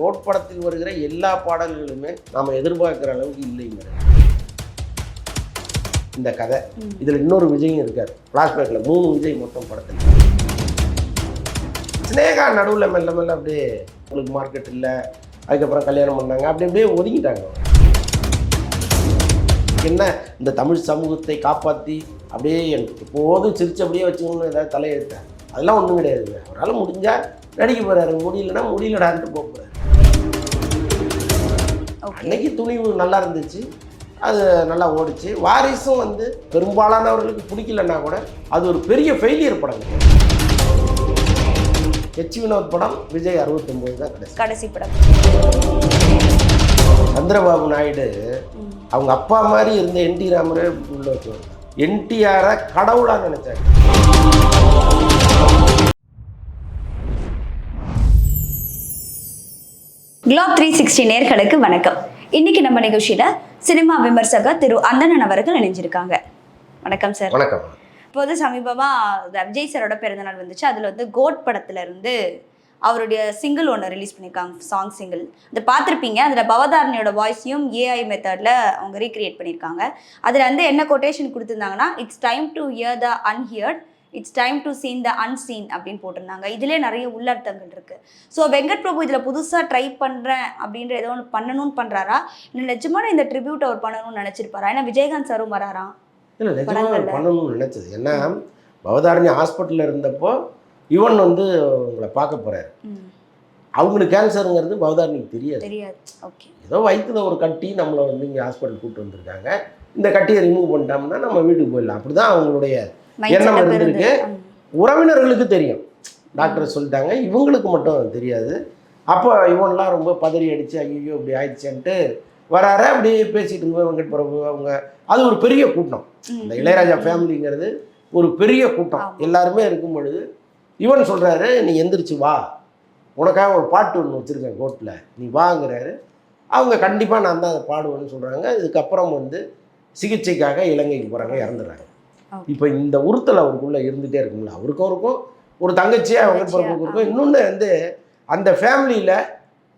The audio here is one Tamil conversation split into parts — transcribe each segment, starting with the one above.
ரோட் படத்தில் வருகிற எல்லா பாடல்களுமே நாம எதிர்பார்க்கிற அளவுக்கு இல்லைங்க இந்த கதை. இதுல இன்னொரு விஜயும் இருக்கார். ஃப்ளாஷ்பேக்ல மூணு விஜய் மொத்தம் படத்தில். சினேகா நடுவில் மெல்ல மெல்ல அப்படியே உங்களுக்கு மார்க்கெட் இல்லை அதுக்கப்புறம் கல்யாணம் பண்ணாங்க அப்படி அப்படியே ஒதுங்கிட்டாங்க. என்ன இந்த தமிழ் சமூகத்தை காப்பாற்றி அப்படியே எனக்கு எப்போதும் சிரிச்சபடியே வச்சுக்கணும்னு ஏதாவது தலையெழுத்தேன் அதெல்லாம் ஒன்றும் கிடையாதுங்க. அவரால் முடிஞ்சா நடிக்க போறாரு. முடியலன்னா முடியலடான்ட்டு போக ஓகே அன்னைக்கு துணிவு நல்லா இருந்துச்சு. அது நல்லா ஓடிச்சு. வாரிசும் வந்து பெரும்பாலானவர்களுக்கு பிடிக்கலன்னா கூட அது ஒரு பெரிய ஃபெயிலியர் படம். ஹெச் வினோத் படம் விஜய் அறுபத்தொம்போது தான் கடைசி. கடைசி படம். சந்திரபாபு நாயுடு அவங்க அப்பா மாதிரி இருந்த என் டி ராமரே உள்ள வச்சுருவாங்க என்டிஆரை கடவுளாக நினைச்சாங்க குளோப் த்ரீ சிக்ஸ்டி நேர்களுக்கு வணக்கம். இன்னைக்கு நம்ம நிகழ்ச்சியில சினிமா விமர்சகர் திரு அந்தணன் அவர்கள் இணைஞ்சிருக்காங்க. வணக்கம் சார் வணக்கம். இப்போ வந்து சமீபமா இந்த விஜய் சாரோட பிறந்தநாள் வந்துச்சு. அதுல வந்து கோட் படத்துல இருந்து அவருடைய சிங்கிள் ஒன்று ரிலீஸ் பண்ணியிருக்காங்க சாங் சிங்கிள் அதை பார்த்துருப்பீங்க. அதில் பவதாரணியோட வாய்ஸையும் ஏஐ மெத்தடில் அவங்க ரீக்ரியேட் பண்ணியிருக்காங்க அதில் வந்து என்ன கொட்டேஷன் கொடுத்துருந்தாங்கன்னா it's time to hear the unheard it's time to seen the unseen அப்படின்னு போட்டிருந்தாங்க. இதிலே நிறைய உள்ளர்த்தங்கள் இருக்கு. ஸோ வெங்கட் பிரபு இதில் புதுசாக ட்ரை பண்ணுறேன் அப்படின்ற ஏதோ ஒன்று பண்ணணும்னு பண்ணுறாரா இல்லை நிஜமான இந்த ட்ரிபியூட் அவர் பண்ணணும்னு நினச்சிருப்பாரா? ஏன்னா விஜயகாந்த் சாரும் வராராம் இல்லை நிஜமாக. பண்ணணும்னு நினைச்சது. ஏன்னா பவதாரணி ஹாஸ்பிட்டலில் இருந்தப்போ இவன் வந்து உங்களை பார்க்க போறாரு. ம், அவங்களுக்கு கேன்சருங்கிறது பவதாரணிக்கு தெரியாது. தெரியாது. ஓகே ஏதோ வயிற்றுல ஒரு கட்டி நம்மளை வந்து இங்கே ஹாஸ்பிட்டல் கூப்பிட்டு வந்திருக்காங்க. இந்த கட்டியை ரிமூவ் பண்ணிட்டோம்னா நம்ம வீட்டுக்கு போயிடலாம். அப்படி தான் அவங்களுடைய எண்ணம் இருந்திருக்கு. உறவினர்களுக்கு தெரியும். டாக்டர் சொல்லிட்டாங்க. இவங்களுக்கு மட்டும் தெரியாது. அப்போ இவன்லாம் ரொம்ப பதறி அடித்து ஐயோ இப்படி ஆயிடுச்சேன்ட்டு வராரு. அப்படியே பேசிட்டு இருக்கும்போது வெங்கட் பிரபு அவங்க. அது ஒரு பெரிய கூட்டம். இந்த இளையராஜா. ஃபேமிலிங்கிறது ஒரு பெரிய கூட்டம். எல்லாருமே இருக்கும் பொழுது இவன் சொல்கிறாரு நீ எந்திரிச்சு வா. உனக்காக ஒரு பாட்டு ஒன்று வச்சுருக்கேன் கோர்ட்டில் நீ வாங்குறாரு. அவங்க கண்டிப்பாக நான் தான் அதை பாடுவேன்னு சொல்கிறாங்க இதுக்கப்புறம் வந்து சிகிச்சைக்காக இலங்கைக்கு போகிறாங்க இறந்துடுறாங்க. இப்போ இந்த உறுத்தல் அவருக்குள்ளே இருந்துகிட்டே இருக்கும்ல. அவருக்கும் இருக்கும் ஒரு தங்கச்சியாக அவங்க பிறப்புக்கு இருக்கும் இன்னொன்று வந்து அந்த ஃபேமிலியில்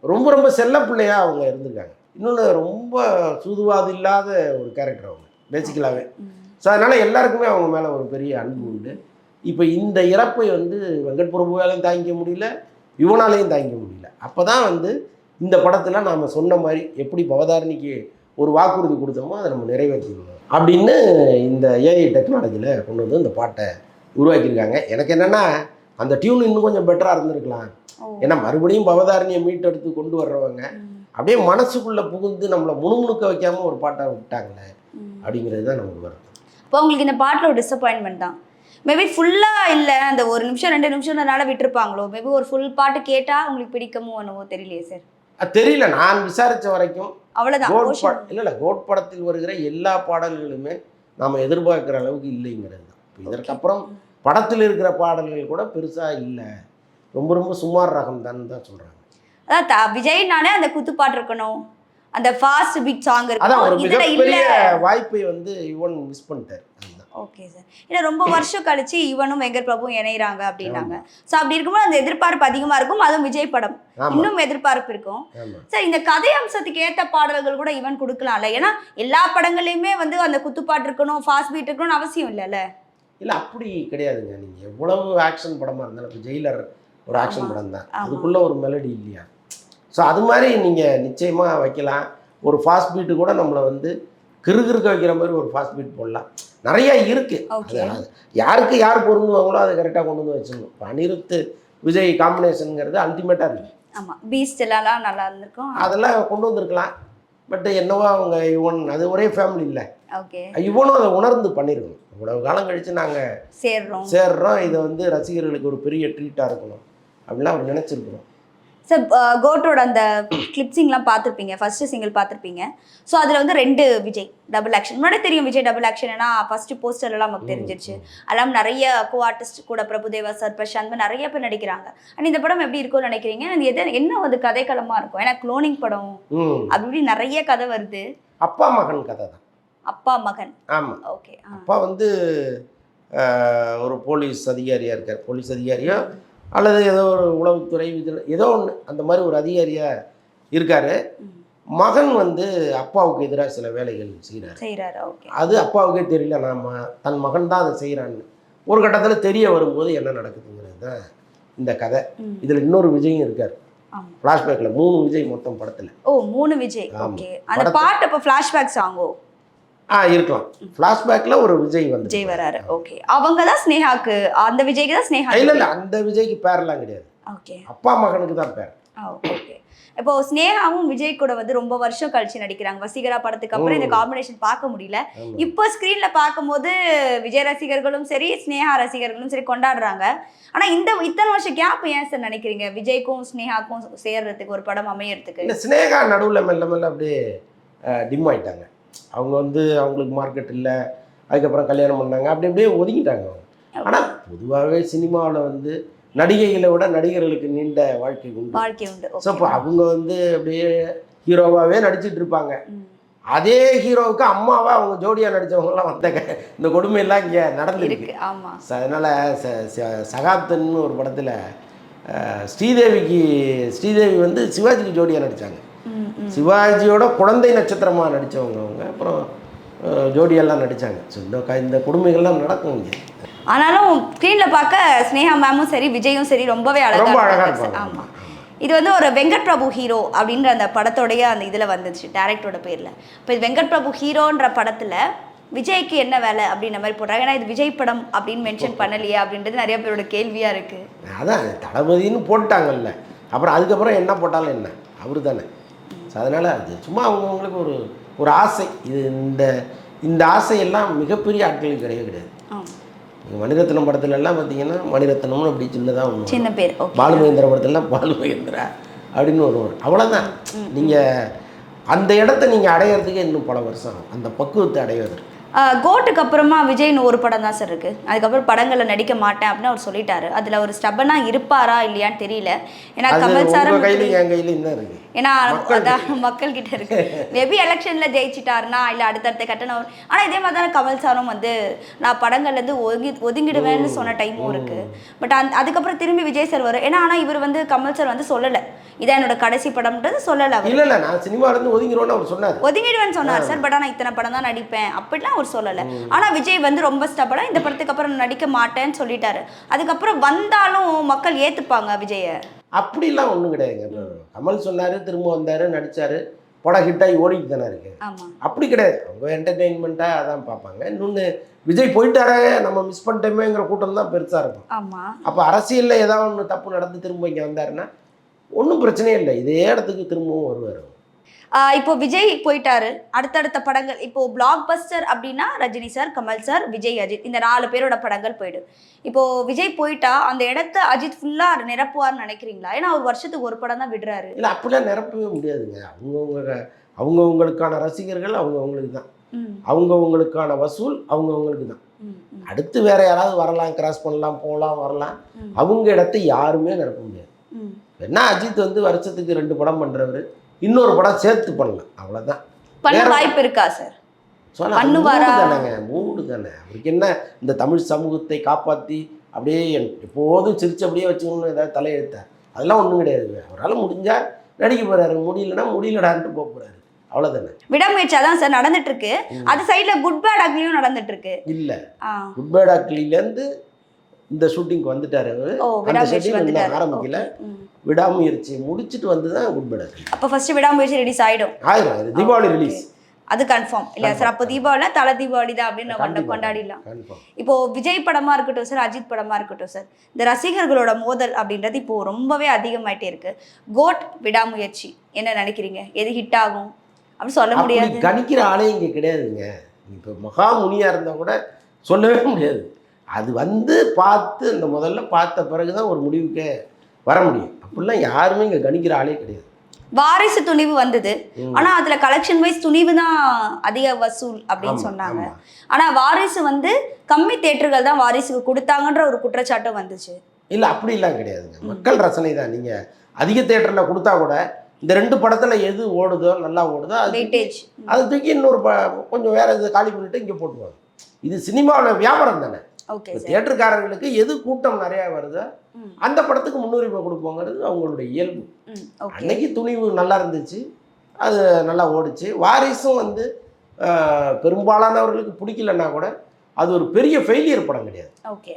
ரொம்ப ரொம்ப செல்ல பிள்ளையாக அவங்க இருந்திருக்காங்க. இன்னொன்று ரொம்ப சூதுவாது இல்லாத ஒரு கேரக்டர் அவங்க பேசிக்கலாகவே. ஸோ அதனால் எல்லாருக்குமே அவங்க மேலே ஒரு பெரிய அன்பு உண்டு. இப்போ இந்த இறப்பை வந்து வெங்கட் பிரபுவாலையும் தாங்கிக்க முடியல இவனாலையும் தாங்கிக்க முடியல. அப்போ தான் வந்து இந்த படத்தில் நாம் சொன்ன மாதிரி எப்படி பவதாரணிக்கு ஒரு வாக்குறுதி கொடுத்தோமோ அதை நம்ம நிறைவேற்றிடணும் அப்படின்னு இந்த ஏஐ டெக்னாலஜியில் கொண்டு வந்து இந்த பாட்டை உருவாக்கியிருக்காங்க. எனக்கு என்னென்னா அந்த டியூன் இன்னும் கொஞ்சம் பெட்டராக இருந்திருக்கலாம். ஏன்னா மறுபடியும் பவதாரணியை மீட்டெடுத்து கொண்டு வர்றவங்க அப்படியே மனசுக்குள்ளே புகுந்து நம்மளை முணுமுணுக்க வைக்காம ஒரு பாட்டை விட்டாங்களே. அப்படிங்கிறது தான் நமக்கு வருது இப்போ உங்களுக்கு இந்த பாட்டில் ஒரு டிசப்பாயின்மெண்ட் தான். மேபி ஃபுல்லாக இல்லை அந்த ஒரு நிமிஷம் ரெண்டு நிமிஷம்னால விட்டுருப்பாங்களோ? மேபி ஒரு ஃபுல் பாட்டு கேட்டால் உங்களுக்கு பிடிக்குமோ என்னவோ தெரியலையே சார் தெரியல நான் விசாரித்த வரைக்கும் அவ்வளோதான் இல்லை இல்லை கோட் படத்தில் வருகிற எல்லா பாடல்களுமே நாம் எதிர்பார்க்குற அளவுக்கு இல்லைங்கிறது தான். இதற்கப்புறம் படத்தில் இருக்கிற பாடல்கள் கூட பெருசாக இல்லை. ரொம்ப ரொம்ப சுமார் ரகம் தான் தான் சொல்கிறாங்க அதான் விஜய்னாலே அந்த குத்துப்பாட்டு இருக்கணும் அந்த ஃபாஸ்ட் பீட் சாங் அதான் ஒரு மிகப்பெரிய வாய்ப்பை வந்து இவன் மிஸ் பண்ணிட்டார். ஓகே சார் ஏன்னா ரொம்ப வருஷம் கழிச்சு இவனும் வெங்கட் பிரபுவும் இணையறாங்க அப்படின்னாங்க. ஸோ அப்படி இருக்கும்போது அந்த எதிர்பார்ப்பு அதிகமா இருக்கும். அதுவும் விஜய் படம். இன்னும் எதிர்பார்ப்பு இருக்கும். சார் இந்த கதை அம்சத்துக்கு ஏத்த பாடல்கள் கூட இவன் கொடுக்கலாம்ல ஏன்னா எல்லா படங்களையுமே வந்து அந்த குத்துப்பாட்டு இருக்கணும் ஃபாஸ்ட் பீட் இருக்கணும்னு அவசியம் இல்லைல்ல. இல்லை அப்படி கிடையாதுங்க. நீங்கள் எவ்வளவு ஆக்ஷன் படமாக இருந்தாலும் இப்போ ஜெயிலர் ஒரு ஆக்ஷன். படம் தான். அதுக்குள்ளே ஒரு மெலடி இல்லையா? ஸோ அது மாதிரி நீங்கள் நிச்சயமாக வைக்கலாம். ஒரு ஃபாஸ்ட் பீட்டு கூட நம்மளை வந்து கிறுகிறுக்க வைக்கிற மாதிரி ஒரு ஃபாஸ்ட் பீட் போடலாம். நிறைய அது யாருக்கு யார் பொருந்துவாங்களோ அதை கரெக்டாக கொண்டு வந்து வச்சிடணும். இப்போ அனிருத் விஜய் காம்பினேஷனுங்கிறது அல்டிமேட்டாக இருக்குது ஆமா. பீஸ்ட் எல்லாம் நல்லா இருந்திருக்கும். அதெல்லாம் கொண்டு வந்திருக்கலாம். பட் என்னவோ அவங்க இவன் அது ஒரே ஃபேமிலி இல்லை. ஓகே இவனும் அதை உணர்ந்து பண்ணியிருக்கணும் இவ்வளவு காலம் கழித்து நாங்கள் சேர்றோம். சேர்றோம். இதை வந்து ரசிகர்களுக்கு ஒரு பெரிய ட்ரீட்டாக இருக்கணும். அப்படிலாம் அவர் நினச்சிருக்கிறோம். சார் கோட்டோட அந்த கிளிப்ஸிங்லாம் பார்த்துருப்பீங்க ஃபர்ஸ்ட் சிங்கிள் பார்த்துருப்பீங்க. ஸோ அதில் வந்து ரெண்டு விஜய் டபுள் ஆக்ஷன் முன்னாடி தெரியும் விஜய் டபுள் ஆக்ஷன் ஏன்னா ஃபர்ஸ்ட் போஸ்டர்லாம் நமக்கு தெரிஞ்சிருச்சு. அதெல்லாம் நிறைய கோ ஆர்டிஸ்ட் கூட பிரபுதேவா சார் பிரசாந்த் மாதிரி நிறைய பேர் நடிக்கிறாங்க. அண்ட் இந்த படம் எப்படி இருக்கும்னு நினைக்கிறீங்க? அது எது என்ன வந்து கதைக்களமாக இருக்கும்? ஏன்னா க்ளோனிங் படம் அப்படி நிறைய கதை வருது. அப்பா மகன் கதை தான். அப்பா மகன். ஆமாம் ஓகே அப்பா வந்து ஒரு போலீஸ் அதிகாரியாக இருக்கார். போலீஸ் அதிகாரியோ அல்லது ஏதோ ஒரு உளவுத்துறை விஜில ஏதோ ஒன்று அந்த மாதிரி ஒரு அதிகாரியாக இருக்கார். மகன் வந்து அப்பாவுக்கு எதிராக சில வேலைகள் செய்கிறார் அது அப்பாவுக்கே தெரியல நாம தன் மகன் தான் அதை செய்கிறான்னு ஒரு கட்டத்தில் தெரிய வரும்போது என்ன நடக்குதுங்கிறது தான் இந்த கதை. இதில் இன்னொரு விஜயும் இருக்கார். ஃப்ளாஷ்பேக்கில் மூணு விஜய் மொத்தம் படத்தில் ஓ மூணு விஜய். ஓகே அந்த பாட்டு இப்போ ஃபிளாஷ்பேக் சாங்கோ ஆ இருக்கலாம். ஃப்ளாஷ்பேக்கில் ஒரு விஜய் வந்து விஜய் வராரு. ஓகே அவங்க தான் ஸ்னேகாக்கு அந்த விஜய்க்கு தான் ஸ்னேகா இல்லை இல்லை அந்த விஜய்க்கு பேரெல்லாம் கிடையாது. ஓகே அப்பா மகனுக்கு தான் பேர். ஓகே இப்போ ஸ்னேகாவும் விஜய் கூட வந்து ரொம்ப வருஷம் கழிச்சு நடிக்கிறாங்க. வசீகரா படத்துக்கு அப்புறம் இந்த. காம்பினேஷன் பார்க்க முடியல. இப்போ ஸ்க்ரீன்ல பார்க்கும்போது விஜய் ரசிகர்களும் சரி ஸ்னேகா ரசிகர்களும் சரி கொண்டாடுறாங்க. ஆனா இந்த இத்தனை வருஷம் கேப் ஏன் சார் நினைக்கிறீங்க? விஜய்க்கும் ஸ்னேகாக்கும் சேர்றதுக்கு ஒரு படம் அமையறதுக்கு? ஸ்னேகா நடுவில் மெல்ல மெல்ல அப்படியே டிம் ஆயிட்டாங்க. அவங்க வந்து அவங்களுக்கு மார்க்கெட் இல்லை அதுக்கப்புறம் கல்யாணம் பண்ணாங்க அப்படி அப்படியே ஒதுங்கிட்டாங்க அவங்க. ஆனால் பொதுவாகவே சினிமாவில் வந்து நடிகைகளை விட நடிகர்களுக்கு நீண்ட வாழ்க்கை உண்டு. வாழ்க்கை உண்டு. ஸோ இப்போ அவங்க வந்து அப்படியே ஹீரோவாகவே நடிச்சிட்டு இருப்பாங்க. அதே ஹீரோவுக்கு அம்மாவா அவங்க ஜோடியாக நடித்தவங்கலாம் வந்த க- இந்த கொடுமையெல்லாம் இங்கே நடந்துருக்கு. இருக்கு. ஆமா. ஸோ அதனால் ச ச- சகாப்தன்னு ஒரு படத்தில் ஸ்ரீதேவிக்கு ஸ்ரீதேவி வந்து சிவாஜிக்கு ஜோடியாக நடித்தாங்க ம். சிவாஜியோட குழந்தை நட்சத்திரமாக நடித்தவங்க அவங்க. அப்புறம் ஜோடியெல்லாம் நடித்தாங்க ஸோ இந்த இந்த கொடுமைகள்லாம் நடக்கும் இங்கே. ஆனாலும் ஸ்க்ரீன்ல பார்க்க ஸ்னேகா மேமும் சரி விஜயும் சரி ரொம்பவே அழகா ரொம்ப அழகாக இருப்பாங்க. இருப்பாங்க. ஆமா. இது வந்து ஒரு வெங்கட் பிரபு ஹீரோ அப்படின்ற அந்த படத்தோடைய அந்த இதில் வந்துச்சு டேரக்டரோட பேரில். இப்போ இது வெங்கட் பிரபு ஹீரோன்ற படத்தில் விஜய்க்கு என்ன வேலை அப்படின்ற மாதிரி போடுறாங்க. ஏன்னா இது விஜய் படம் அப்படின்னு மென்ஷன் பண்ணலையே அப்படின்றது நிறைய பேரோட கேள்வியாக இருக்கு. அதான் தளபதின்னு போட்டாங்கல்ல அப்புறம் அதுக்கப்புறம் என்ன போட்டாலும் என்ன? அவர் தானே அதனால் அது சும்மா அவங்கவுங்களுக்கு ஒரு ஒரு ஆசை. இது இந்த இந்த ஆசையெல்லாம் மிகப்பெரிய ஆட்களுக்கு கிடையவே கிடையாது. மணிரத்னம் படத்துல எல்லாம் பார்த்தீங்கன்னா மணிரத்னம்னு அப்படி சின்னதாக ஒன்று சின்ன பேர். ஓகே. பாலுமகேந்திர படத்துலலாம் பாலுமகேந்திரா அப்படின்னு ஒரு word. அவ்வளவுதான். நீங்கள் அந்த இடத்த நீங்கள் அடையிறதுக்கு இன்னும் பல வருஷம் ஆகும். அந்த பக்குவத்தை அடைவதற்கு. கோட்டுக்கு அப்புறமா விஜய்னு ஒரு படம் தான் சார் இருக்கு. அதுக்கப்புறம் படங்களில் நடிக்க மாட்டேன் அப்படின்னு அவர் சொல்லிட்டாரு. அதில் ஒரு ஸ்டபனா இருப்பாரா இல்லையான்னு தெரியல. ஏன்னா கமல் கையிலையும் என் கையிலையும் தான் இருக்குது ஏன்னா அதான் மக்கள் கிட்ட இருக்கு. மேபி எலெக்ஷன்ல ஜெயிச்சிட்டாருன்னா இல்ல அடுத்தடுத்த கட்டணம். ஆனா இதே மாதிரி தானே கமல் சாரும் வந்து நான் படங்கள்ல இருந்து ஒதுங்கி ஒதுங்கிடுவேன்னு சொன்ன டைமும் இருக்கு. பட் அந்த அதுக்கப்புறம் திரும்பி விஜய் சார் வரும் ஏன்னா ஆனா இவர் வந்து கமல் சார் வந்து சொல்லல. இதான் என்னோட கடைசி படம்ன்றது சொல்லல அவர். இல்லை இல்லை நான் சினிமாவிலேருந்து ஒதுங்கிடுவோன்னு அவர் சொன்னார். ஒதுங்கிடுவேன்னு சொன்னார் சார் பட் ஆனா இத்தனை படம் தான் நடிப்பேன். அப்படிலாம் அவர் சொல்லல. ஆனா விஜய் வந்து ரொம்ப ஸ்டபடா இந்த படத்துக்கு அப்புறம் நடிக்க மாட்டேன்னு சொல்லிட்டாரு. அதுக்கப்புறம் வந்தாலும் மக்கள் ஏத்துப்பாங்க விஜய. அப்படிலாம் ஒன்றும் கிடையாதுங்க. கமல் சொன்னார் திரும்ப வந்தார் நடித்தார் படம் ஹிட் ஆகி ஓடிட்டு தானே இருக்கு. ஆமா. அப்படி கிடையாது. அவங்க என்டர்டெயின்மெண்ட்டாக அதான் பார்ப்பாங்க. இன்னொன்று விஜய் போயிட்டாரே நம்ம மிஸ் பண்ணிட்டோமேங்கிற கூட்டம் தான் பெருசாக இருக்கும். ஆமா. அப்போ அரசியலில் ஏதாவது ஒன்று தப்பு நடந்து திரும்ப இங்கே வந்தாருன்னா ஒன்றும் பிரச்சனையே இல்லை. இதே இடத்துக்கு திரும்பவும் வருவார் ஆஹ் இப்போ விஜய் போயிட்டாரு. அடுத்தடுத்த படங்கள் இப்போ பிளாக் பஸ்டர் அப்படின்னா ரஜினி சார் கமல் சார் விஜய் அஜித். இந்த நாலு பேரோட படங்கள் போயிடும் இப்போ விஜய் போயிட்டா அந்த இடத்த அஜித் ஃபுல்லா நிரப்புவார்னு நினைக்கிறீங்களா? ஏன்னா அவர் வருஷத்துக்கு ஒரு படம் தான் விடுறாரு. இல்லை அப்படிலாம் நிரப்பவே முடியாதுங்க. அவங்கவுங்க அவங்கவுங்களுக்கான ரசிகர்கள் அவங்கவுங்களுக்கு தான். அவங்கவுங்களுக்கான வசூல் அவங்கவுங்களுக்கு தான். அடுத்து வேற யாராவது வரலாம் கிராஸ் பண்ணலாம் போகலாம் வரலாம். அவங்க இடத்த யாருமே நிரப்ப முடியாது. என்ன அஜித் வந்து வருஷத்துக்கு ரெண்டு படம் பண்ணுறவர் இன்னொரு படம் சேர்த்து பண்ணலாம் அவ்வளோதான் பண்ண வாய்ப்பு இருக்கா சார்? சொன்னா பண்ணுவாரா? தானேங்க மூடு தானே அவருக்கு என்ன இந்த தமிழ் சமூகத்தை காப்பாற்றி அப்படியே எப்போதும் சிரிச்சபடியே வச்சுக்கணும்னு ஏதாவது தலையெழுத்தார் அதெல்லாம் ஒன்றும் கிடையாது. அவரால் முடிஞ்சா நடிக்க போறாரு. முடியலன்னா முடியலடான்ட்டு போக போறாரு. அவ்வளோதானே விடாமுயற்சி அதான் சார் நடந்துட்டு இருக்கு. அது சைடுல குட் பேட் அக்லியும் நடந்துட்டு இருக்கு. இல்லை. குட் பேட் அக்லிலேருந்து இந்த ஷூட்டிங்க்கு வந்துட்டாரு அந்த விடாமுயற்சி இன்னும் வந்துட்டாரு. ஆரம்பிக்கல. விடாமுயற்சியை முடிச்சுட்டு வந்து தான் குட் அப்போ ஃபர்ஸ்ட் விடாமுயற்சி ரிலீஸ் ஆயிடும். ஆயிரும் அது தீபாவளி ரிலீஸ் அது கன்ஃபார்ம் இல்லையா சார் அப்போ தீபாவளி தலை தீபாவளி தான் அப்படின்னு நம்ம கொண்டா- கொண்டாடிடலாம். இப்போ விஜய் படமா இருக்கட்டும் சார் அஜித் படமா இருக்கட்டும் சார் இந்த ரசிகர்களோட மோதல் அப்படின்றது இப்போ ரொம்பவே அதிகமாயிட்டே இருக்கு. கோட் விடாமுயற்சி. என்ன நினைக்கிறீங்க? எது ஹிட் ஆகும்? அப்படின்னு சொல்ல முடியாது. கணிக்கிற ஆளே இங்கே கிடையாதுங்க. இப்போ மகாமுனியாக இருந்தால் கூட சொல்லவே முடியாது. அது வந்து பார்த்து அந்த முதல்ல பார்த்த பிறகு தான் ஒரு முடிவுக்கே வர முடியும். அப்படிலாம் யாருமே இங்கே கணிக்கிற ஆளே கிடையாது. வாரிசு துணிவு வந்தது. ம். ஆனா அதுல கலெக்ஷன் வைஸ் துணிவு தான் அதிக வசூல் அப்படின்னு சொன்னாங்க. ஆமா. ஆனா வாரிசு வந்து கம்மி தேட்டர்கள் தான் வாரிசுக்கு கொடுத்தாங்கன்ற ஒரு குற்றச்சாட்டும் வந்துச்சு. இல்லை அப்படிலாம் கிடையாதுங்க. மக்கள் ரசனை தான் நீங்கள் அதிக தேட்டரில் கொடுத்தா கூட இந்த ரெண்டு படத்தில் எது ஓடுதோ நல்லா ஓடுதோ அது அது தூக்கி இன்னொரு கொஞ்சம் வேற இது காலி பண்ணிட்டு இங்கே போட்டுருவாங்க. இது சினிமாவில் வியாபாரம் தானே? ஓகே தியேட்டருக்காரங்களுக்கு எது கூட்டம் நிறையா வருதோ அந்த படத்துக்கு முன்னுரிமை கொடுப்போங்கிறது அவங்களுடைய இயல்பு. அன்னைக்கு துணிவு நல்லா இருந்துச்சு அது நல்லா ஓடிச்சு. வாரிசும் வந்து பெரும்பாலானவர்களுக்கு பிடிக்கலன்னா கூட அது ஒரு பெரிய ஃபெயிலியர் படம் கிடையாது. ஓகே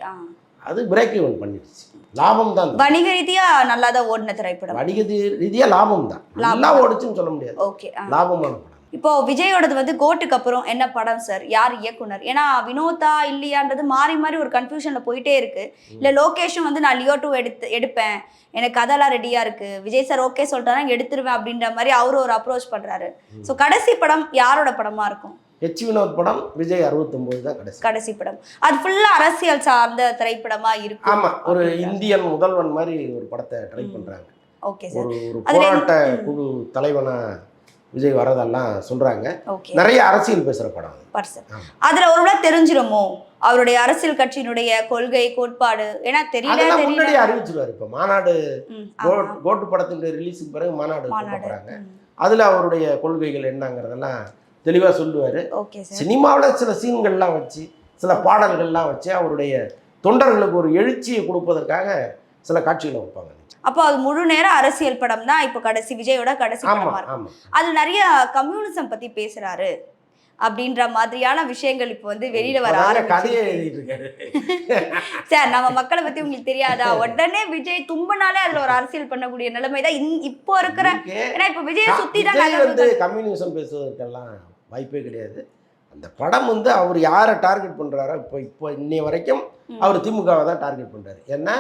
அது பிரேக் ஈவன் பண்ணிடுச்சு. லாபம் தான் வணிக ரீதியா நல்லா தான் ஓடின திரைப்படம். வணிக ரீதியாக லாபம் தான். நல்லா. ஓடிச்சுன்னு சொல்ல முடியாது. ஓகே லாபமான இப்போ விஜயோடது வந்து கோட்டுக்கு அப்புறம் என்ன படம் சார் யார் இயக்குனர்? ஏன்னா வினோதா இல்லையான்றது மாறி மாறி ஒரு கன்ஃபியூஷன்ல போயிட்டே இருக்கு. இல்ல லோகேஷும் வந்து நான் லியோ டூ எடுத்து எடுப்பேன். எனக்கு கதெல்லாம் ரெடியா இருக்கு. விஜய் சார் ஓகே சொல்லிட்டாரா எடுத்துருவேன் அப்படின்ற மாதிரி அவரு ஒரு அப்ரோச் பண்றாரு. ஸோ கடைசி படம் யாரோட படமா இருக்கும்? ஹெச் வினோத் படம் விஜய் அறுபத்தொம்போது தான் கடைசி. கடைசி படம். அது ஃபுல்லா அரசியல் சார்ந்த திரைப்படமா இருக்கும். ஆமா ஒரு இந்தியன் முதல்வன் மாதிரி ஒரு படத்தை ட்ரை. பண்றாங்க. ஓகே சார் ஒரு போராட்ட. குழு தலைவனா விஜய் வரதெல்லாம் சொல்றாங்க. நிறைய அரசியல் பேசுற படம். அதுல ஒரு விட தெரிஞ்சிருமோ? அவருடைய அரசியல் கட்சியினுடைய கொள்கை கோட்பாடு. ஏன்னா தெரியல முன்னாடியே அறிவிச்சிருவாரு இப்ப. மாநாடு. கோட்டு படத்தின் ரிலீஸுக்கு பிறகு மாநாடு ம், அதுல அவருடைய கொள்கைகள் என்னங்கிறதெல்லாம் தெளிவா சொல்லுவாரு. சினிமாவில் சில சீன்கள்லாம் வச்சு சில பாடல்கள்லாம் வச்சு அவருடைய தொண்டர்களுக்கு ஒரு எழுச்சியை கொடுப்பதற்காக சில காட்சிகளை வைப்பாங்க. அப்போ அது முழு நேரம் அரசியல் படம் தான். இப்போ கடைசி விஜயோட கடைசி படமா இருக்கு ஆமா. அது நிறைய கம்யூனிசம் பத்தி பேசுறாரு. அப்படின்ற மாதிரியான விஷயங்கள் இப்போ வந்து வெளியில வர சார் நம்ம மக்களை பத்தி உங்களுக்கு தெரியாதா? உடனே விஜய் தும்பனாலே அதுல ஒரு அரசியல் பண்ணக்கூடிய நிலைமை தான் இப்போ இருக்கிற இருக்கு. ஏன்னா இப்போ விஜயை சுத்தி தான் வந்து. கம்யூனிசம் பேசுவதற்கெல்லாம் வாய்ப்பே கிடையாது. அந்த படம் வந்து அவர் யாரை டார்கெட் பண்றாரோ இப்போ இப்போ இன்னைய வரைக்கும். அவர் திமுகவை தான் டார்கெட் பண்றாரு. ஏன்னா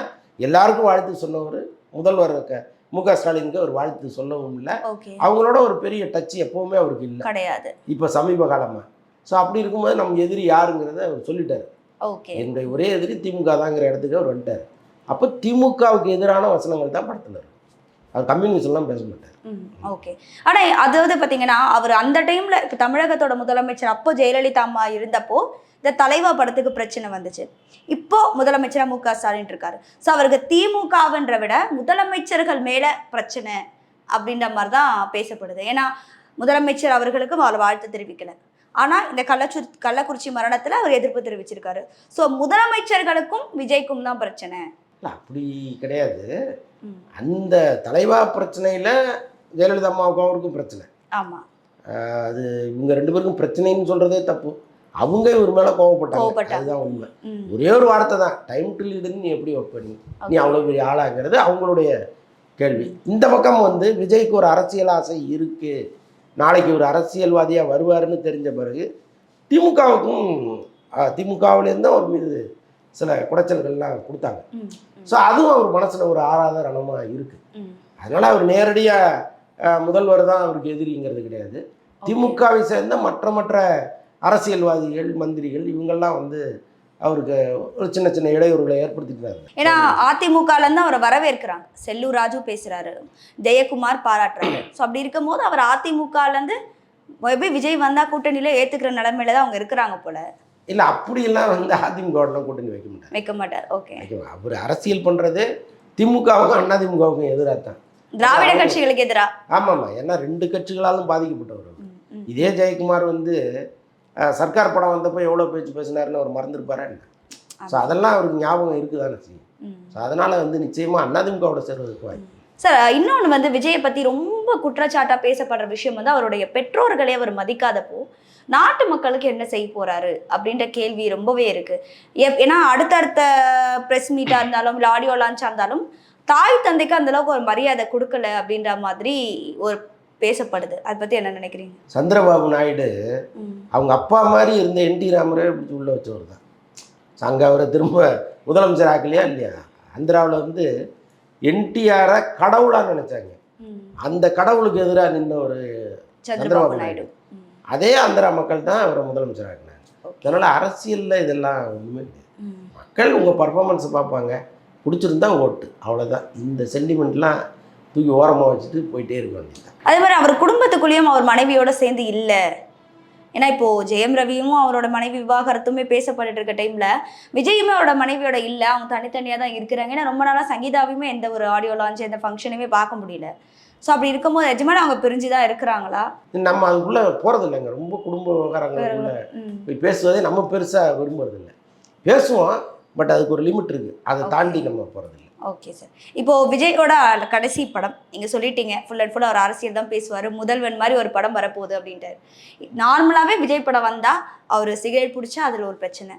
எல்லாருக்கும் வாழ்த்து சொன்னவர் முதல்வர் க- மு க ஸ்டாலினுக்கு அவர் வாழ்த்து சொல்லவும் இல்லை. அவங்களோட ஒரு பெரிய டச் எப்பவுமே அவருக்கு இல்லை. கிடையாது. இப்போ சமீப காலமா. ஸோ அப்படி இருக்கும்போது நம்ம எதிரி யாருங்கிறத அவர் சொல்லிட்டாரு. என்னுடைய ஒரே எதிரி திமுக தாங்கிற இடத்துக்கு அவர் வந்துட்டார். அப்போ திமுகவுக்கு எதிரான வசனங்கள் தான் படத்தில் இருக்கும் அவர் கம்யூனிஸ்ட்லாம் பேச மாட்டார். ஓகே. ஆனா அதாவது பாத்தீங்கன்னா அவர் அந்த டைம்ல இப்போ தமிழகத்தோட முதலமைச்சர் அப்போ ஜெயலலிதா அம்மா இருந்தப்போ இந்த தலைவா படத்துக்கு பிரச்சனை வந்துச்சு. இப்போ முதலமைச்சரா மு க ஸ்டாலின் இருக்காரு. ஸோ அவருக்கு திமுகவுன்ற விட முதலமைச்சர்கள் மேல பிரச்சனை அப்படின்ற மாதிரி தான் பேசப்படுது. ஏன்னா முதலமைச்சர் அவர்களுக்கும் அவர் வாழ்த்து தெரிவிக்கல. ஆனா இந்த கள்ளச்சு கள்ளக்குறிச்சி மரணத்துல அவர் எதிர்ப்பு தெரிவிச்சிருக்காரு. ஸோ முதலமைச்சர்களுக்கும் விஜய்க்கும் தான் பிரச்சனை. அப்படி கிடையாது. அந்த தலைவா பிரச்சனையில் ஜெயலலிதா அம்மாவுக்கும் அவருக்கும் பிரச்சனை. ஆமா. ஆஹ் அது இவங்க ரெண்டு பேருக்கும் பிரச்சனைன்னு சொல்கிறதே தப்பு. அவங்க இவர் மேலே கோவப்பட்டாங்க. அதுதான் உண்மை. ஒரே ஒரு வார்த்தை தான். டைம் டு லீடுன்னு நீ எப்படி வைப்ப நீ நீ. அவ்வளோ பெரிய ஆளாங்கிறது அவங்களுடைய கேள்வி. இந்த பக்கம் வந்து விஜய்க்கு ஒரு அரசியல் ஆசை இருக்கு. நாளைக்கு ஒரு அரசியல்வாதியாக வருவாருன்னு தெரிஞ்ச பிறகு திமுகவுக்கும் திமுகவிலேருந்து அவர் மீது சில குடைச்சல்கள்லாம் கொடுத்தாங்க. ஸோ அதுவும் அவர் மனசில் ஒரு ஆறாத ரணமாக இருக்குது. அதனால் அவர் நேரடியாக முதல்வர் தான் அவருக்கு எதிரிங்கிறது கிடையாது. திமுகவை சேர்ந்த மற்ற மற்ற அரசியல்வாதிகள் மந்திரிகள் இவங்கெல்லாம் வந்து அவருக்கு ஒரு சின்ன சின்ன இடையூறுகளை ஏற்படுத்திக்கிறாங்க ஏன்னா அதிமுகல இருந்து அவரை வரவேற்கிறாங்க. செல்லூர் ராஜு பேசுறாரு. ஜெயக்குமார் பாராட்டுறாரு. ஸோ அப்படி இருக்கும்போது அவர் அதிமுகல இருந்து மேபி விஜய் வந்தா கூட்டணியில ஏத்துக்கிற நிலைமையில தான் அவங்க இருக்கிறாங்க போல. இல்லை அப்படியெல்லாம் வந்து அதிமுகவுடன் கூட்டணி வைக்க மாட்டார். வைக்க மாட்டார். ஓகே. அவர் அரசியல் பண்ணுறது திமுகவுக்கும் அதிமுகவுக்கும் எதிராக தான். திராவிட கட்சிகளுக்கு எதிரா? ஆமாம்மா ஏன்னா ரெண்டு கட்சிகளாலும் பாதிக்கப்பட்டவர். இதே ஜெயக்குமார் வந்து சர்க்கார் படம் வந்தப்போ எவ்வளோ பேச்சு பேசினாருன்னு அவர் மறந்துருப்பாரா என்ன? ஸோ அதெல்லாம் அவருக்கு ஞாபகம் இருக்குதானே செய்யும். ஸோ அதனால் வந்து நிச்சயமாக அதிமுகவோட சேர்வதற்கு வாய்ப்பு. சார் இன்னொன்று வந்து விஜயை பத்தி ரொம்ப குற்றச்சாட்டா பேசப்படுற விஷயம் வந்து அவருடைய பெற்றோர்களே அவர் மதிக்காதப்போ நாட்டு மக்களுக்கு என்ன செய்ய போறாரு அப்படின்ற கேள்வி ரொம்பவே இருக்கு. ஏன்னா அடுத்தடுத்த ப்ரெஸ் மீட்டா இருந்தாலும் இல்லை ஆடியோ லான்ச்சா இருந்தாலும் தாய் தந்தைக்கு அந்த அளவுக்கு ஒரு மரியாதை கொடுக்கல அப்படின்ற மாதிரி ஒரு பேசப்படுது. அதை பத்தி என்ன நினைக்கிறீங்க? சந்திரபாபு நாயுடு அவங்க அப்பா மாதிரி இருந்த என் டி ராமரே பிடிச்சி உள்ள வச்சவர் தான் அங்கே அவரை திரும்ப முதலமைச்சர் ஆக்கலையா இல்லையா? ஆந்திராவில் வந்து என்டிஆரை கடவுளாக நினைச்சாங்க. அந்த கடவுளுக்கு எதிராக நின்ன ஒரு சந்திரபாபு நாயுடு. அதே ஆந்திரா மக்கள் தான் அவரை முதலமைச்சர் ஆக்கினாங்க Okay. அதனால் அரசியலில் இதெல்லாம் ஒன்றுமே கிடையாது. மக்கள் உங்கள் பர்ஃபார்மன்ஸை பார்ப்பாங்க. பிடிச்சிருந்தா ஓட்டு. அவ்வளோதான் இந்த சென்டிமெண்ட்லாம் தூக்கி ஓரமாக வச்சுட்டு போயிட்டே இருக்க வேண்டியது அதே மாதிரி அவர் குடும்பத்துக்குள்ளேயும் அவர் மனைவியோட சேர்ந்து இல்ல. ஏன்னா இப்போ ஜெயம் ரவியும் அவரோட மனைவி விவாகரத்துமே பேசப்பட்டுட்டு இருக்க டைம்ல விஜயுமே அவரோட மனைவியோட இல்ல. அவங்க தனித்தனியா தான் இருக்கிறாங்க. ஏன்னா ரொம்ப நாளா சங்கீதாவையுமே எந்த ஒரு ஆடியோ லான்ச் எந்த ஃபங்க்ஷனுமே பார்க்க முடியல. ஸோ அப்படி இருக்கும்போது நிஜமான அவங்க பிரிஞ்சு தான் இருக்கிறாங்களா? நம்ம அதுக்குள்ளே போகிறது இல்லைங்க ரொம்ப குடும்ப போய் பேசுவதே நம்ம பெருசாக விரும்புறதில்ல. பேசுவோம் பட் அதுக்கு ஒரு லிமிட் இருக்குது அதை. தாண்டி நம்ம போகிறதில்ல ஓகே சார் இப்போ விஜயோட கடைசி படம் நீங்க சொல்லிட்டீங்க ஃபுல் அண்ட் ஃபுல் அவர் அரசியல் தான் பேசுவார் முதல்வன் மாதிரி ஒரு படம் வரப்போகுது அப்படின்ட்டாரு. நார்மலாகவே விஜய் படம் வந்தா அவர் சிகரெட் பிடிச்சா அதில் ஒரு பிரச்சனை.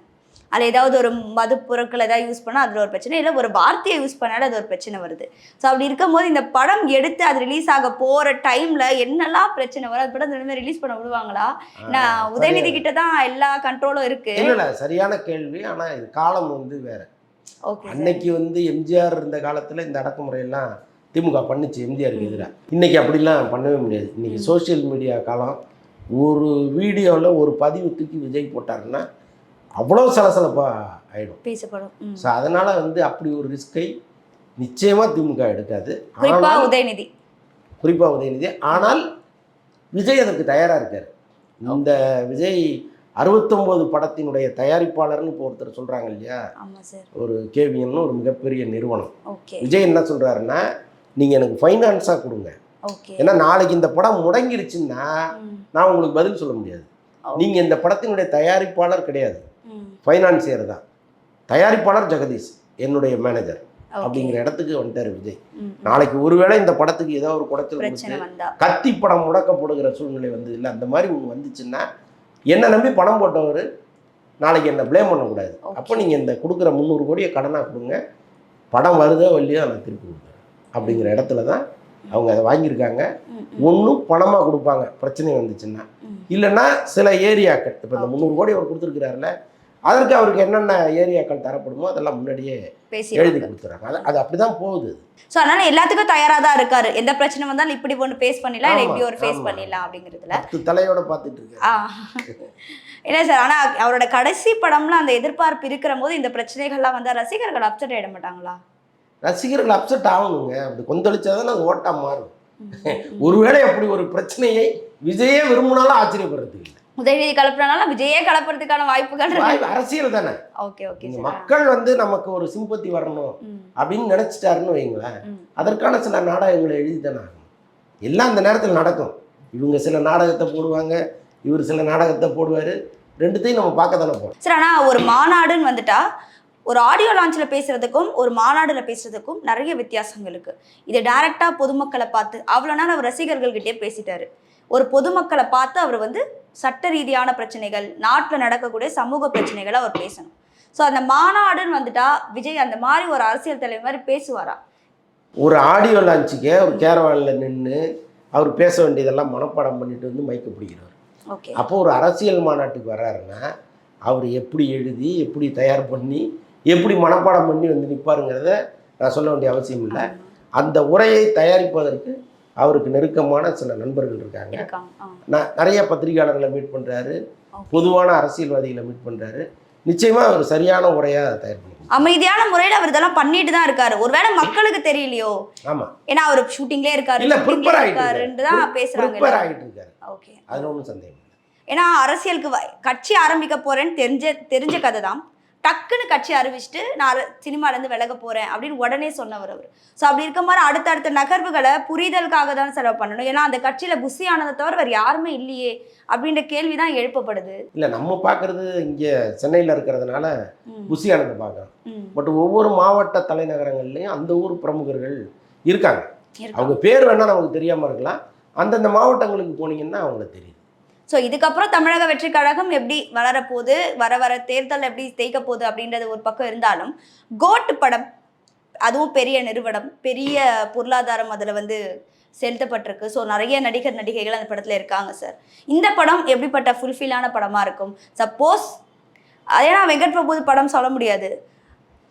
அதில் ஏதாவது ஒரு மது பொருட்கள் ஏதாவது யூஸ் பண்ணால் அதில் ஒரு பிரச்சனை இல்லை ஒரு வார்த்தையை யூஸ் பண்ணாலும் அது ஒரு பிரச்சனை வருது. ஸோ அப்படி இருக்கும்போது இந்த படம் எடுத்து அது ரிலீஸ் ஆக போகிற டைமில் என்னெல்லாம் பிரச்சனை வரும்? அது படம் திரும்ப ரிலீஸ் பண்ண விடுவாங்களா? நான் உதயநிதி கிட்ட தான் எல்லா கண்ட்ரோலும் இருக்கு. இல்லை சரியான கேள்வி ஆனால் இது காலம் வந்து வேற. அன்னைக்கு வந்து எம்ஜிஆர் இருந்த காலத்தில் இந்த அடக்குமுறையெல்லாம் திமுக பண்ணுச்சு எம்ஜிஆருக்கு எதிராக இன்னைக்கு அப்படிலாம் பண்ணவே முடியாது. இன்னைக்கு சோஷியல் மீடியா காலம் ஒரு வீடியோவில் ஒரு பதிவு தூக்கி விஜய் போட்டாருன்னா அவ்வளோ சலசலப்பாக ஆயிடும். பேசப்படும். ஸோ அதனால் வந்து அப்படி ஒரு ரிஸ்கை நிச்சயமாக திமுக எடுக்காது. ஆனால் உதயநிதி. குறிப்பாக உதயநிதி. ஆனால் விஜய் அதற்கு தயாராக இருக்கார். இந்த விஜய் அறுபத்தொம்போது படத்தினுடைய தயாரிப்பாளர்னு இப்போ ஒருத்தர் சொல்கிறாங்க இல்லையா ஒரு கேவியன்னு ஒரு மிகப்பெரிய நிறுவனம். விஜய் என்ன சொல்கிறாருன்னா நீங்கள் எனக்கு ஃபைனான்ஸாக கொடுங்க. ஏன்னா நாளைக்கு இந்த படம் முடங்கிருச்சுன்னா நான் உங்களுக்கு பதில் சொல்ல முடியாது. நீங்கள் இந்த படத்தினுடைய தயாரிப்பாளர் கிடையாது. ஃபைனான்சியர் தான். தயாரிப்பாளர் ஜெகதீஷ் என்னுடைய மேனேஜர். அப்படிங்கிற இடத்துக்கு வந்துட்டார் விஜய். நாளைக்கு ஒருவேளை இந்த படத்துக்கு ஏதோ ஒரு குடைச்சல் பிரச்சனை கொடுத்து வந்தா. கத்தி படம் முடக்கப்படுகிற சூழ்நிலை வந்து இல்லை அந்த மாதிரி ஒன்று வந்துச்சுன்னா என்னை நம்பி பணம் போட்டவர் நாளைக்கு என்னை ப்ளேம் பண்ணக்கூடாது. அப்போ நீங்கள் இந்த கொடுக்குற முந்நூறு கோடியை கடனாக கொடுங்க. படம் வருதோ இல்லையோ நான் திருப்பி கொடுக்குறேன் அப்படிங்கிற இடத்துல தான் அவங்க அதை வாங்கியிருக்காங்க. ஒன்றும் பணமாக கொடுப்பாங்க. பிரச்சனை வந்துச்சுன்னா. இல்லைன்னா சில ஏரியாக்கள் இப்போ இந்த. முந்நூறு கோடி அவர் கொடுத்துருக்கிறாருல அதற்கு அவருக்கு என்னென்ன ஏரியாக்கள் தரப்படுமோ அதெல்லாம் முன்னாடியே எழுதி கொடுத்துறாங்க. அது அது அப்படி தான் போகுது ஸோ அதனால எல்லாத்துக்கும் தயாரா தான் இருக்காரு. எந்த பிரச்சனை வந்தாலும் இப்படி ஒன்று ஃபேஸ் பண்ணிடலாம் இல்லை இப்படி ஒரு ஃபேஸ். பண்ணிடலாம் அப்படிங்கிறதுல. தலையோட பார்த்துட்டு இருக்காரு ஆ. இல்லை சார் ஆனா அவரோட கடைசி படம்ல அந்த எதிர்பார்ப்பு இருக்கிற போது இந்த பிரச்சனைகள்லாம் வந்தா ரசிகர்கள் அப்செட் ஆயிட மாட்டாங்களா? ரசிகர்கள் அப்செட் ஆகணுங்க. அப்படி கொந்தளிச்சாதான் அது ஓட்டா மாறும். ஒருவேளை அப்படி ஒரு பிரச்சனையை விஜயே விரும்பினாலும் ஆச்சரியப்படுறதுக்கு உதயநிதி கலப்புறனால விஜயே கலப்புறதுக்கான வாய்ப்புகள் வாய்ப்பு அரசியல் தானே? ஓகே ஓகே மக்கள் வந்து நமக்கு ஒரு சிம்பத்தி வரணும் அப்படின்னு நினைச்சிட்டாருன்னு வைங்களேன். அதற்கான சில நாடகங்களை எழுதி தானே எல்லாம் அந்த நேரத்தில் நடக்கும். இவங்க சில நாடகத்தை போடுவாங்க இவர் சில நாடகத்தை போடுவார். ரெண்டுத்தையும் நம்ம பார்க்க தானே போகிறோம் சார் ஆனா ஒரு மாநாடுன்னு வந்துட்டா ஒரு ஆடியோ லான்ச்சில் பேசுறதுக்கும் ஒரு மாநாடுல பேசுறதுக்கும் நிறைய வித்தியாசங்கள் இருக்கு. இது டைரக்டா பொதுமக்களை பார்த்து அவ்வளோ நாள் அவர் ரசிகர்கள்கிட்டயே பேசிட்டாரு. ஒரு பொதுமக்களை பார்த்து அவர் வந்து சட்ட ரீதியான பிரச்சனைகள் நாட்டில் நடக்கக்கூடிய சமூக பிரச்சனைகளை அவர் பேசணும். ஸோ அந்த மாநாடுன்னு வந்துட்டா விஜய் அந்த மாதிரி ஒரு அரசியல் தலைவர் மாதிரி பேசுவாரா? ஒரு ஆடியோ லான்ச்சுக்கே ஒரு கேரவானில் நின்று அவர் பேச வேண்டியதெல்லாம் மனப்பாடம் பண்ணிட்டு வந்து மைக்க பிடிக்கிறவர் ஓகே அப்போ ஒரு அரசியல் மாநாட்டுக்கு வர்றாருன்னா அவர் எப்படி எழுதி எப்படி தயார் பண்ணி எப்படி மனப்பாடம் பண்ணி வந்து நிற்பாருங்கிறத நான் சொல்ல வேண்டிய அவசியம் இல்லை. அந்த உரையை தயாரிப்பதற்கு அவருக்கு நெருக்கமான சில நண்பர்கள் இருக்காங்க. நான் நிறைய பத்திரிகையாளர்களை மீட் பண்ணுறாரு. பொதுவான அரசியல்வாதிகளை மீட் பண்ணுறாரு நிச்சயமாக அவர் சரியான உரையாக தயார் பண்ணி அமைதியான முறையில் அவர் இதெல்லாம் பண்ணிட்டு தான் இருக்காரு. ஒருவேளை மக்களுக்கு தெரியலையோ? ஆமாம் ஏன்னா அவர் ஷூட்டிங்லேயே இருக்காரு இல்ல, ஆயிட்டு இருக்காருன்னு தான் பேசுறாங்க ப்ரிப்பேர் ஆகிட்டு இருக்காரு. ஓகே. அதில் ஒன்றும் சந்தேகம் ஏன்னா அரசியலுக்கு கட்சி ஆரம்பிக்க போறேன்னு தெரிஞ்ச தெரிஞ்ச கதை தான் டக்குன்னு கட்சி அறிவிச்சிட்டு நான் அர- சினிமால இருந்து விலக போறேன் அப்படின்னு உடனே சொன்னவர் அவர். ஸோ அப்படி இருக்கும் போது அடுத்தடுத்த நகர்வுகளை புரிதலுக்காக தான் செலவு பண்ணணும். ஏன்னா அந்த கட்சியில புஷி ஆனதை தவிர வேறு யாருமே இல்லையே அப்படின்ற கேள்வி தான் எழுப்பப்படுது. இல்லை நம்ம பார்க்குறது இங்கே சென்னையில் இருக்கிறதுனால ம், புசியானதை பார்க்குறோம். பட் ஒவ்வொரு மாவட்ட தலைநகரங்கள்லையும் அந்த ஊர் பிரமுகர்கள் இருக்காங்க. இருக்கு. அவங்க பேர் வேணால் நமக்கு தெரியாமல் இருக்கலாம். அந்தந்த மாவட்டங்களுக்கு போனீங்கன்னா அவங்களுக்கு தெரியும். ஸோ இதுக்கப்புறம் தமிழக வெற்றி கழகம் எப்படி வளரப்போகுது வர வர தேர்தல் எப்படி தேய்க்க போகுது அப்படின்றது ஒரு பக்கம் இருந்தாலும் கோட் படம் அதுவும் பெரிய நிறுவனம் பெரிய பொருளாதாரம் அதில் வந்து செலுத்தப்பட்டிருக்கு. ஸோ நிறைய நடிகர் நடிகைகள் அந்த படத்தில் இருக்காங்க சார் இந்த படம் எப்படிப்பட்ட ஃபுல்ஃபில்லான படமாக இருக்கும்? சப்போஸ் அதே ஏன்னா வெங்கட் பிரபு படம் சொல்ல முடியாது.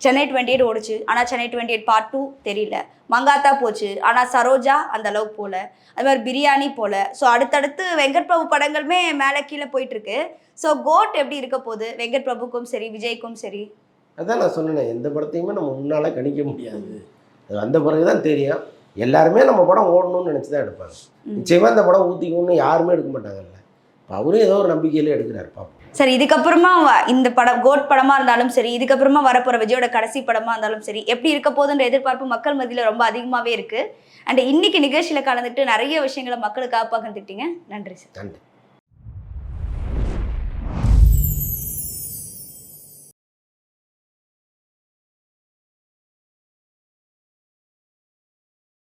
சென்னை டுவெண்ட்டி எயிட் ஓடுச்சு. ஆனால் Chennai twenty eight part two தெரியல. மங்காத்தா போச்சு. ஆனால் சரோஜா அந்த அளவுக்கு போல. அது மாதிரி பிரியாணி போல. ஸோ அடுத்தடுத்து வெங்கட் பிரபு படங்களுமே மேலே கீழே போயிட்டு இருக்கு ஸோ கோட் எப்படி இருக்க போகுது? வெங்கட் பிரபுக்கும் சரி விஜய்க்கும் சரி. அதான் நான் சொன்னேன் எந்த படத்தையுமே நம்ம முன்னால் கணிக்க முடியாது. அது வந்த பிறகு தான் தெரியும். எல்லாருமே நம்ம படம் ஓடணும்னு நினச்சி தான் எடுப்பாங்க. நிச்சயமாக இந்த படம் ஊற்றிக்கணும்னு யாருமே எடுக்க மாட்டாங்கல்ல. இப்போ அவரும் ஏதோ ஒரு நம்பிக்கையிலே எடுக்கிறாரு பாப்போம். சரி இதுக்கப்புறமா இந்த படம் கோட் படமா இருந்தாலும் சரி இதுக்கப்புறமா வரப்போற விஜயோட கடைசி படமா இருந்தாலும் சரி எப்படி இருக்க போதுன்ற எதிர்பார்ப்பு மக்கள் மத்தியில ரொம்ப அதிகமாவே இருக்கு. அண்ட் இன்னைக்கு நிகழ்ச்சியில கலந்துட்டு நிறைய விஷயங்களை மக்களுக்காக பகிர்ந்துக்கிட்டீங்க. நன்றி சார். நன்றி.